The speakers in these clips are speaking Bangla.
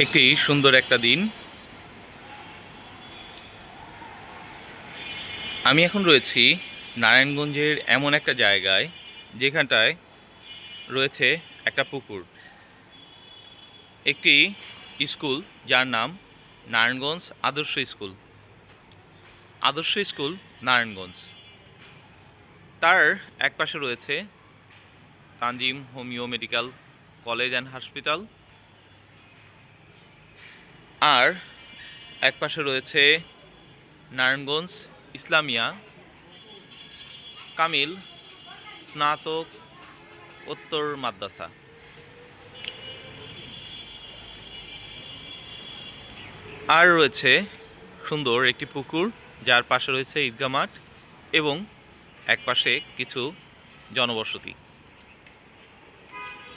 একটি সুন্দর একটা দিন। আমি এখন রয়েছি নারায়ণগঞ্জের এমন একটা জায়গায়, যেখানটায় রয়েছে একটা পুকুর। একটি স্কুল যার নাম নারায়ণগঞ্জ আদর্শ স্কুল। আদর্শ স্কুল নারায়ণগঞ্জ। তার একপাশে রয়েছে Tanjim homeo medical college and hospital আর এক পাশে রয়েছে নারায়ণগঞ্জ, ইসলামিয়া, কামিল, স্নাতক, উত্তর মাদ্রাসা। আর রয়েছে সুন্দর একটি পুকুর, যার পাশে রয়েছে ঈদগা মাঠ এবং এক পাশে কিছু জনবসতি।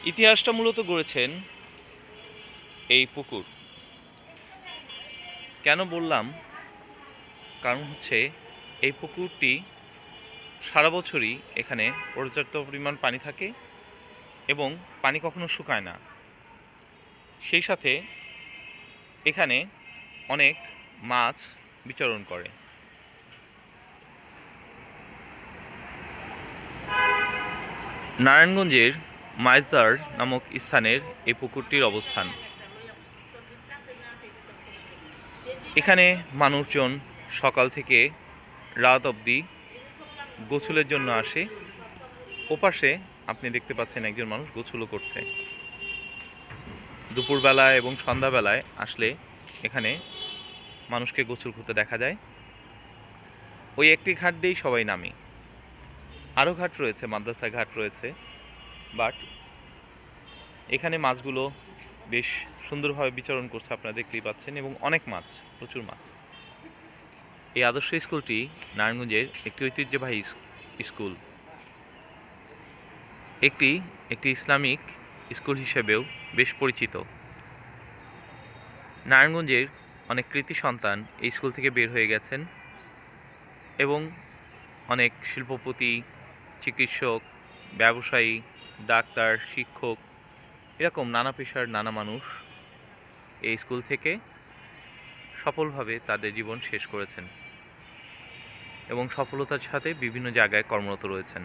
ইতিহাসটা মূলত গড়েছেন এই পুকুর। কেন বললাম? কারণ হচ্ছে এই পুকুরটি সারা বছরই এখানে পর্যাপ্ত পরিমাণ পানি থাকে এবং পানি কখনো শুকায় না। সেই সাথে এখানে অনেক মাছ বিচরণ করে। নারায়ণগঞ্জের মাইজদার নামক স্থানের এই পুকুরটির অবস্থান। এখানে মানুষজন সকাল থেকে রাত অবধি গোসলের জন্য আসে। ওপাশে আপনি দেখতে পাচ্ছেন একজন মানুষ গোসলও করছে। দুপুরবেলা এবং সন্ধ্যাবেলায় আসলে এখানে মানুষকে গোসল করতে দেখা যায়। ওই একটি ঘাট দিয়েই সবাই নামে। আরও ঘাট রয়েছে, মাদ্রাসা ঘাট রয়েছে, বাট এখানে মাছগুলো বেশ সুন্দরভাবে বিচরণ করছে আপনারা দেখতেই পাচ্ছেন এবং অনেক মাছ, প্রচুর মাছ। এই আদর্শ স্কুলটি নারায়ণগঞ্জের একটি ঐতিহ্যবাহী স্কুল। একটি একটি ইসলামিক স্কুল হিসেবেও বেশ পরিচিত। নারায়ণগঞ্জের অনেক কৃতি সন্তান এই স্কুল থেকে বের হয়ে গেছেন এবং অনেক শিল্পপতি, চিকিৎসক, ব্যবসায়ী, ডাক্তার, শিক্ষক এরকম নানা পেশার নানা মানুষ এই স্কুল থেকে সফলভাবে তাদের জীবন শেষ করেছেন এবং সফলতার সাথে বিভিন্ন জায়গায় কর্মরত রয়েছেন।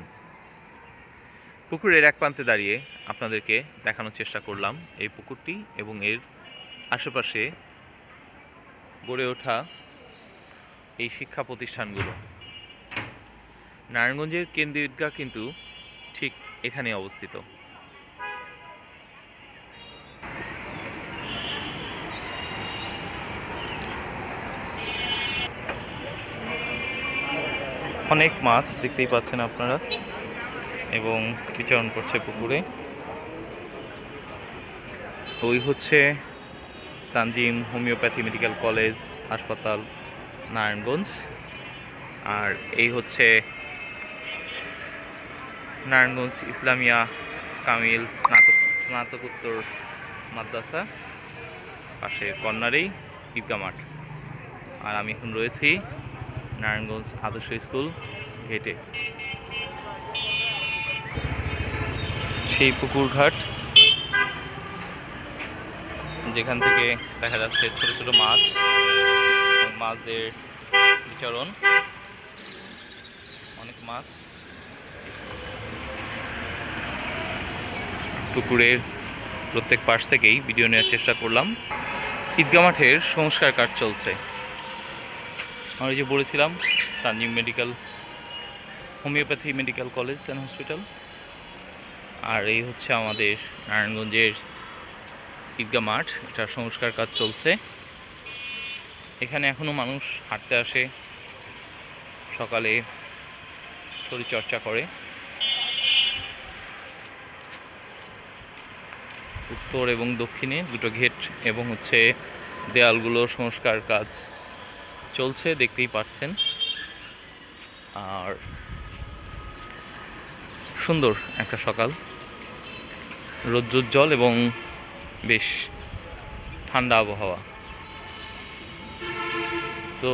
পুকুরের এক প্রান্তে দাঁড়িয়ে আপনাদেরকে দেখানোর চেষ্টা করলাম এই পুকুরটি এবং এর আশেপাশে গড়ে ওঠা এই শিক্ষা প্রতিষ্ঠানগুলো। নারায়ণগঞ্জের কেন্দ্রীয় ঈদগাহ কিন্তু ঠিক এখানে অবস্থিত। অনেক মাছ দেখতেই পাচ্ছেন আপনারা এবং বিচরণ করছে পুকুরে। ওই হচ্ছে তানজিম হোমিওপ্যাথি মেডিকেল কলেজ, হাসপাতাল, নারায়ণগঞ্জ। আর এই হচ্ছে নারায়ণগঞ্জ ইসলামিয়া কামিল স্নাতক, স্নাতকোত্তর মাদ্রাসা পাশে কর্নারেই ঈদগা মাঠ। আর আমি এখন রয়েছি নারায়ণগঞ্জ আদর্শ স্কুল ঘেটে সেই পুকুর ঘাট যেখান থেকে দেখা যাচ্ছে ছোট ছোট মাছ, মাছদের বিচরণ। অনেক মাছ। পুকুরের প্রত্যেক পাশ থেকেই ভিডিও নেওয়ার চেষ্টা করলাম। ঈদগা মাঠের সংস্কার কাজ চলছে। আমরা যে বলেছিলাম Tanjim medical homeopathy medical college and hospital আর এই হচ্ছে আমাদের নারায়ণগঞ্জের ঈদগা মাঠ, এটার সংস্কার কাজ চলছে। এখানে এখনও মানুষ হাঁটতে আসে, সকালে শরীরচর্চা করে। উত্তর এবং দক্ষিণে দুটো গেট এবং হচ্ছে দেয়ালগুলো সংস্কার কাজ চলছে, দেখতেই পাচ্ছেন। আর সুন্দর একটা সকাল। রৌদ্রোজ্জ্বল এবং বেশ ঠান্ডা আবহাওয়া। তো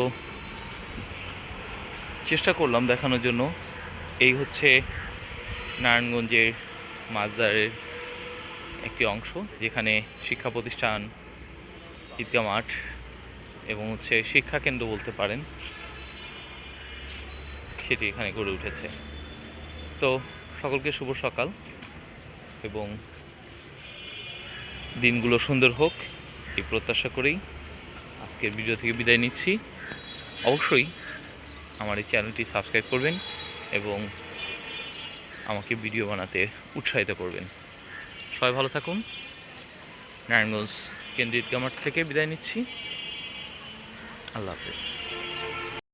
চেষ্টা করলাম দেখানোর জন্য। এই হচ্ছে নারায়ণগঞ্জের মাছদারের একটি অংশ, যেখানে শিক্ষা প্রতিষ্ঠান, ঈদগাহ মাঠ এবং হচ্ছে শিক্ষা কেন্দ্র বলতে পারেন, সেটি এখানে গড়ে উঠেছে। তো সকলকে শুভ সকাল এবং দিনগুলো সুন্দর হোক, এই প্রত্যাশা করেই আজকের ভিডিও থেকে বিদায় নিচ্ছি। অবশ্যই আমার এই চ্যানেলটি সাবস্ক্রাইব করবেন এবং আমাকে ভিডিও বানাতে উৎসাহিত করবেন। সবাই ভালো থাকুন। নারায়ণগঞ্জ কেন্দ্রিত গামার থেকে বিদায় নিচ্ছি। আল্লাহ হাফেজ